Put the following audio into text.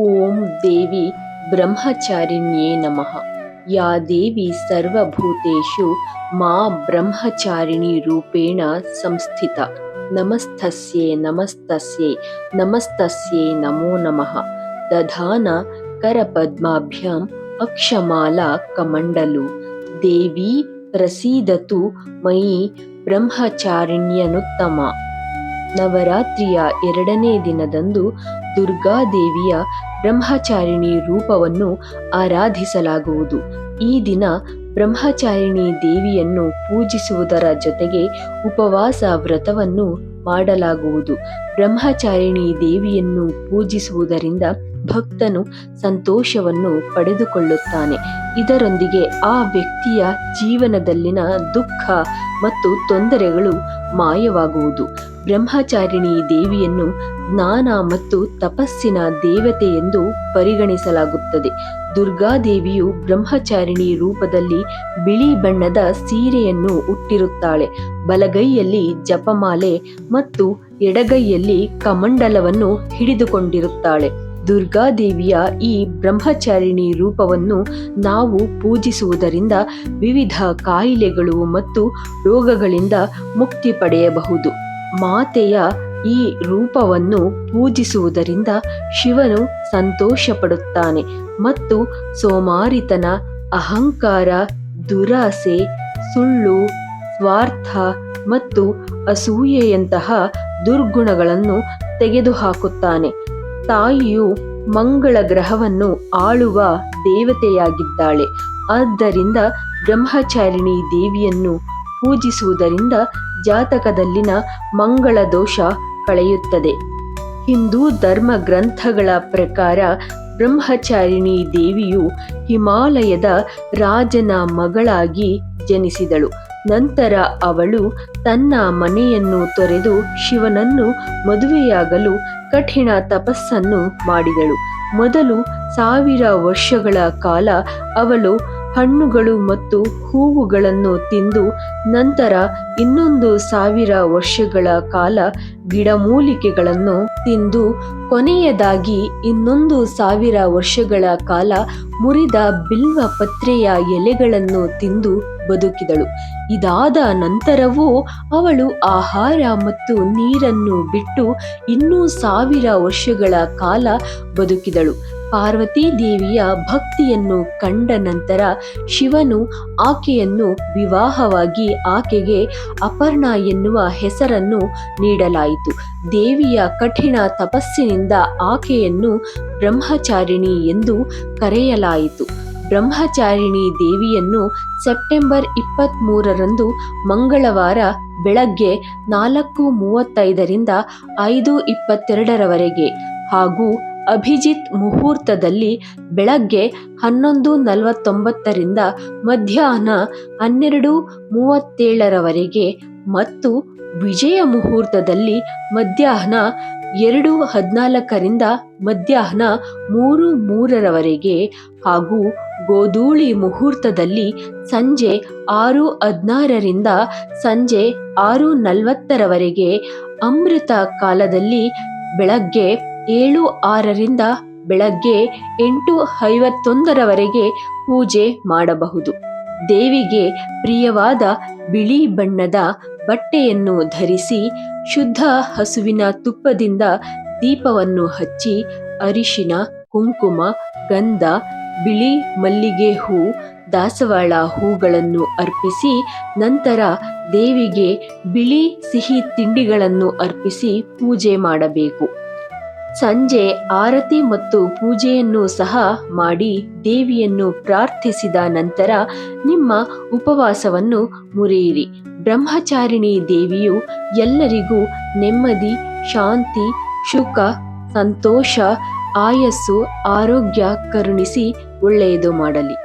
ॐ देवी ब्रह्मचारिण्ये नमः। या देवी सर्वभूतेषु मा ब्रह्मचारिणीरूपेण संस्थिता। नमस्तस्य नमस्तस्य नमस्तस्य नमो नमः। दधान करपद्माभ्याम् अक्षमाला कमण्डलु। देवी प्रसीदतु मयि ब्रह्मचारिण्यनुत्तमा। ನವರಾತ್ರಿಯ ಎರಡನೇ ದಿನದಂದು ದುರ್ಗಾದೇವಿಯ ಬ್ರಹ್ಮಚಾರಿಣಿ ರೂಪವನ್ನು ಆರಾಧಿಸಲಾಗುವುದು. ಈ ದಿನ ಬ್ರಹ್ಮಚಾರಿಣಿ ದೇವಿಯನ್ನು ಪೂಜಿಸುವುದರ ಜೊತೆಗೆ ಉಪವಾಸ ವ್ರತವನ್ನು ಮಾಡಲಾಗುವುದು. ಬ್ರಹ್ಮಚಾರಿಣಿ ದೇವಿಯನ್ನು ಪೂಜಿಸುವುದರಿಂದ ಭಕ್ತನು ಸಂತೋಷವನ್ನು ಪಡೆದುಕೊಳ್ಳುತ್ತಾನೆ. ಇದರೊಂದಿಗೆ ಆ ವ್ಯಕ್ತಿಯ ಜೀವನದಲ್ಲಿನ ದುಃಖ ಮತ್ತು ತೊಂದರೆಗಳು ಮಾಯವಾಗುವುದು. ಬ್ರಹ್ಮಚಾರಿಣಿ ದೇವಿಯನ್ನು ಜ್ಞಾನ ಮತ್ತು ತಪಸ್ಸಿನ ದೇವತೆ ಎಂದು ಪರಿಗಣಿಸಲಾಗುತ್ತದೆ. ದುರ್ಗಾದೇವಿಯು ಬ್ರಹ್ಮಚಾರಿಣಿ ರೂಪದಲ್ಲಿ ಬಿಳಿ ಬಣ್ಣದ ಸೀರೆಯನ್ನು ಉಟ್ಟಿರುತ್ತಾಳೆ. ಬಲಗೈಯಲ್ಲಿ ಜಪಮಾಲೆ ಮತ್ತು ಎಡಗೈಯಲ್ಲಿ ಕಮಂಡಲವನ್ನು ಹಿಡಿದುಕೊಂಡಿರುತ್ತಾಳೆ. ದುರ್ಗಾದೇವಿಯ ಈ ಬ್ರಹ್ಮಚಾರಿಣಿ ರೂಪವನ್ನು ನಾವು ಪೂಜಿಸುವುದರಿಂದ ವಿವಿಧ ಕಾಯಿಲೆಗಳು ಮತ್ತು ರೋಗಗಳಿಂದ ಮುಕ್ತಿ ಪಡೆಯಬಹುದು. ಮಾತೆಯ ಈ ರೂಪವನ್ನು ಪೂಜಿಸುವುದರಿಂದ ಶಿವನು ಸಂತೋಷಪಡುತ್ತಾನೆ ಮತ್ತು ಸೋಮಾರಿತನ ಅಹಂಕಾರ, ದುರಾಸೆ, ಸುಳ್ಳು, ಸ್ವಾರ್ಥ ಮತ್ತು ಅಸೂಯೆಯಂತಹ ದುರ್ಗುಣಗಳನ್ನು ತೆಗೆದುಹಾಕುತ್ತಾನೆ. ತಾಯಿಯು ಮಂಗಳ ಗ್ರಹವನ್ನು ಆಳುವ ದೇವತೆಯಾಗಿದ್ದಾಳೆ. ಆದ್ದರಿಂದ ಬ್ರಹ್ಮಚಾರಿಣಿ ದೇವಿಯನ್ನು ಪೂಜಿಸುವುದರಿಂದ ಜಾತಕದಲ್ಲಿನ ಮಂಗಳ ದೋಷ ಕಳೆಯುತ್ತದೆ. ಹಿಂದೂ ಧರ್ಮ ಗ್ರಂಥಗಳ ಪ್ರಕಾರ ಬ್ರಹ್ಮಚಾರಿಣಿ ದೇವಿಯು ಹಿಮಾಲಯದ ರಾಜನ ಮಗಳಾಗಿ ಜನಿಸಿದಳು. ನಂತರ ಅವಳು ತನ್ನ ಮನೆಯನ್ನು ತೊರೆದು ಶಿವನನ್ನು ಮದುವೆಯಾಗಲು ಕಠಿಣ ತಪಸ್ಸನ್ನು ಮಾಡಿದಳು. ಮೊದಲು ಸಾವಿರ ವರ್ಷಗಳ ಕಾಲ ಅವಳು ಹಣ್ಣುಗಳು ಮತ್ತು ಹೂವುಗಳನ್ನು ತಿಂದು ನಂತರ ಇನ್ನೊಂದು ಸಾವಿರ ವರ್ಷಗಳ ಕಾಲ ಗಿಡಮೂಲಿಕೆಗಳನ್ನು ತಿಂದು ಕೊನೆಯದಾಗಿ ಇನ್ನೊಂದು ಸಾವಿರ ವರ್ಷಗಳ ಕಾಲ ಮುರಿದ ಬಿಲ್ವ ಪತ್ರೆಯ ಎಲೆಗಳನ್ನು ತಿಂದು ಬದುಕಿದಳು. ಇದಾದ ನಂತರವೂ ಅವಳು ಆಹಾರ ಮತ್ತು ನೀರನ್ನು ಬಿಟ್ಟು ಇನ್ನೂ ಸಾವಿರ ವರ್ಷಗಳ ಕಾಲ ಬದುಕಿದಳು. ಪಾರ್ವತೀ ದೇವಿಯ ಭಕ್ತಿಯನ್ನು ಕಂಡ ನಂತರ ಶಿವನು ಆಕೆಯನ್ನು ವಿವಾಹವಾಗಿ ಆಕೆಗೆ ಅಪರ್ಣ ಎನ್ನುವ ಹೆಸರನ್ನು ನೀಡಲಾಯಿತು. ದೇವಿಯ ಕಠಿಣ ತಪಸ್ಸಿನಿಂದ ಆಕೆಯನ್ನು ಬ್ರಹ್ಮಚಾರಿಣಿ ಎಂದು ಕರೆಯಲಾಯಿತು. ಬ್ರಹ್ಮಚಾರಿಣಿ ದೇವಿಯನ್ನು ಸೆಪ್ಟೆಂಬರ್ ಇಪ್ಪತ್ತ್ ಮೂರರಂದು ಮಂಗಳವಾರ ಬೆಳಗ್ಗೆ ನಾಲ್ಕು ಮೂವತ್ತೈದರಿಂದ ಐದು ಇಪ್ಪತ್ತೆರಡರವರೆಗೆ ಹಾಗೂ ಅಭಿಜಿತ್ ಮುಹೂರ್ತದಲ್ಲಿ ಬೆಳಗ್ಗೆ ಹನ್ನೊಂದು ನಲವತ್ತೊಂಬತ್ತರಿಂದ ಮಧ್ಯಾಹ್ನ ಹನ್ನೆರಡು ಮೂವತ್ತೇಳರವರೆಗೆ ಮತ್ತು ವಿಜಯ ಮುಹೂರ್ತದಲ್ಲಿ ಮಧ್ಯಾಹ್ನ ಎರಡು ಹದಿನಾಲ್ಕರಿಂದ ಮಧ್ಯಾಹ್ನ ಮೂರು ಮೂರರವರೆಗೆ ಹಾಗೂ ಗೋಧೂಳಿ ಮುಹೂರ್ತದಲ್ಲಿ ಸಂಜೆ ಆರು ಹದಿನಾರರಿಂದ ಸಂಜೆ ಆರು ನಲವತ್ತರವರೆಗೆ ಅಮೃತ ಕಾಲದಲ್ಲಿ ಬೆಳಗ್ಗೆ ಏಳು ಆರರಿಂದ ಬೆಳಗ್ಗೆ ಎಂಟು ಐವತ್ತೊಂದರವರೆಗೆ ಪೂಜೆ ಮಾಡಬಹುದು. ದೇವಿಗೆ ಪ್ರಿಯವಾದ ಬಿಳಿ ಬಣ್ಣದ ಬಟ್ಟೆಯನ್ನು ಧರಿಸಿ ಶುದ್ಧ ಹಸುವಿನ ತುಪ್ಪದಿಂದ ದೀಪವನ್ನು ಹಚ್ಚಿ ಅರಿಶಿನ, ಕುಂಕುಮ, ಗಂಧ, ಬಿಳಿ ಮಲ್ಲಿಗೆ ಹೂ, ದಾಸವಾಳ ಹೂಗಳನ್ನು ಅರ್ಪಿಸಿ ನಂತರ ದೇವಿಗೆ ಬಿಳಿ ಸಿಹಿ ತಿಂಡಿಗಳನ್ನು ಅರ್ಪಿಸಿ ಪೂಜೆ ಮಾಡಬೇಕು. ಸಂಜೆ ಆರತಿ ಮತ್ತು ಪೂಜೆಯನ್ನು ಸಹ ಮಾಡಿ ದೇವಿಯನ್ನು ಪ್ರಾರ್ಥಿಸಿದ ನಂತರ ನಿಮ್ಮ ಉಪವಾಸವನ್ನು ಮುರಿಯಿರಿ. ಬ್ರಹ್ಮಚಾರಿಣಿ ದೇವಿಯು ಎಲ್ಲರಿಗೂ ನೆಮ್ಮದಿ, ಶಾಂತಿ, ಸುಖ, ಸಂತೋಷ, ಆಯಸ್ಸು, ಆರೋಗ್ಯ ಕರುಣಿಸಿ ಒಳ್ಳೆಯದು ಮಾಡಲಿ.